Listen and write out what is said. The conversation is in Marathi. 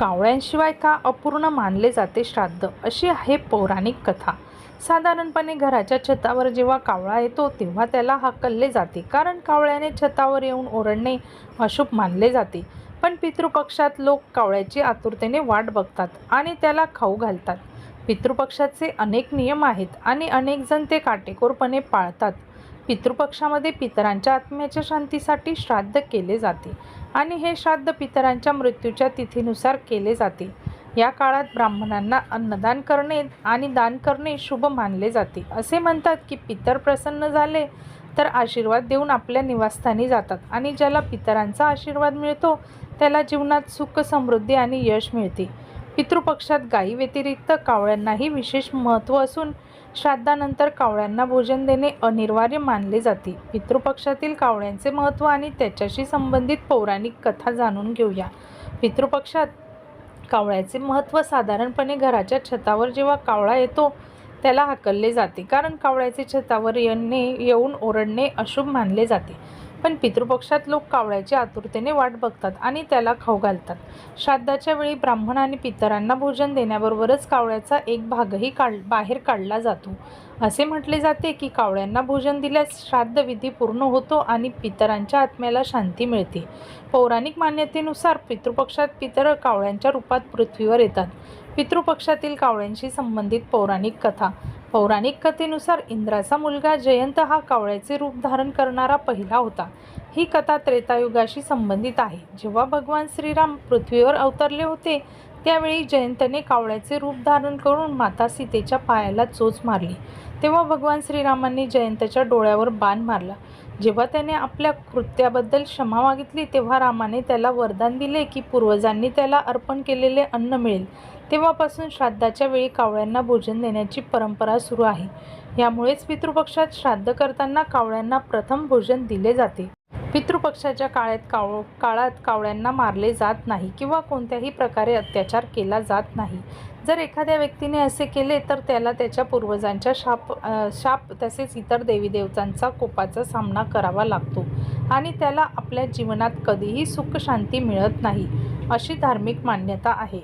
कावळ्यांशिवाय का अपूर्ण मानले जाते श्राद्ध? अशी आहे पौराणिक कथा. साधारणपणे घराच्या छतावर जेव्हा कावळा येतो तेव्हा त्याला हाकलले जाते. कारण कावळ्याने छतावर येऊन ओरडणे अशुभ मानले जाते. पण पितृपक्षात लोक कावळ्याची आतुरतेने वाट बघतात आणि त्याला खाऊ घालतात. पितृपक्षाचे अनेक नियम आहेत आणि अनेकजण ते काटेकोरपणे पाळतात. पितृपक्षामध्ये पितरांच्या आत्म्याच्या शांतीसाठी श्राद्ध केले जाते आणि हे श्राद्ध पितरांच्या मृत्यूच्या तिथीनुसार केले जाते. या काळात ब्राह्मणांना अन्नदान करणे आणि दान करणे शुभ मानले जाते. असे म्हणतात की पितर प्रसन्न झाले तर आशीर्वाद देऊन आपल्या निवासस्थानी जातात आणि ज्याला पितरांचा आशीर्वाद मिळतो त्याला जीवनात सुख समृद्धी आणि यश मिळते. पितृपक्षात गायी व्यतिरिक्त कावळ्यांनाही विशेष महत्त्व असून श्राद्धानंतर कावळ्यांना भोजन देणे अनिवार्य मानले जाते. पितृपक्षातील कावळ्यांचे महत्त्व आणि त्याच्याशी संबंधित पौराणिक कथा जाणून घेऊया. पितृपक्षात कावळ्याचे महत्त्व साधारणपणे घराच्या छतावर जेव्हा कावळा येतो त्याला हाकलले जाते. कारण कावळ्याचे छतावर येणे येऊन ओरडणे अशुभ मानले जाते. पण पितृपक्षात लोक कावळ्याची आतुरतेने वाट बघतात आणि त्याला खाऊ घालतात. श्राद्धाच्या वेळी ब्राह्मण आणि पितरांना भोजन देण्याबरोबरच कावळ्याचा एक भागही काढ बाहेर काढला जातो. असे म्हटले जाते की कावळ्यांना भोजन दिल्यास श्राद्धविधी पूर्ण होतो आणि पितरांच्या आत्म्याला शांती मिळते. पौराणिक मान्यतेनुसार पितृपक्षात पितर कावळ्यांच्या रूपात पृथ्वीवर येतात. पितृपक्षातील कावळ्यांशी संबंधित पौराणिक कथा पौराणिक कथेनुसार इंद्राचा मुलगा जयंत हा कावळ्याचे रूप धारण करणारा पहिला होता. ही कथा त्रेतायुगाशी संबंधित आहे. जेव्हा भगवान श्रीराम पृथ्वीवर अवतरले होते त्यावेळी जयंतने कावळ्याचे रूप धारण करून माता सीतेच्या पायाला चोच मारली. तेव्हा भगवान श्रीरामांनी जयंतच्या डोळ्यावर बाण मारला. जेव्हा त्याने आपल्या कृत्याबद्दल क्षमा मागितली तेव्हा रामाने त्याला वरदान दिले की पूर्वजांनी त्याला अर्पण केलेले अन्न मिळेल. तेव्हापासून श्राद्धाच्या वेळी कावळ्यांना भोजन देण्याची परंपरा सुरू आहे. यामुळेच पितृपक्षात श्राद्ध करताना कावळ्यांना प्रथम भोजन दिले जाते. पितृपक्षाच्या काळात काव काळात कावळ्यांना मारले जात नाही किंवा कोणत्याही प्रकारे अत्याचार केला जात नाही. जर एखाद्या व्यक्तीने असे केले तर त्याला त्याच्या पूर्वजांच्या शाप शाप तसेच इतर देवीदेवतांचा कोपाचा सामना करावा लागतो आणि त्याला आपल्या जीवनात कधीही सुख शांती मिळत नाही अशी धार्मिक मान्यता आहे.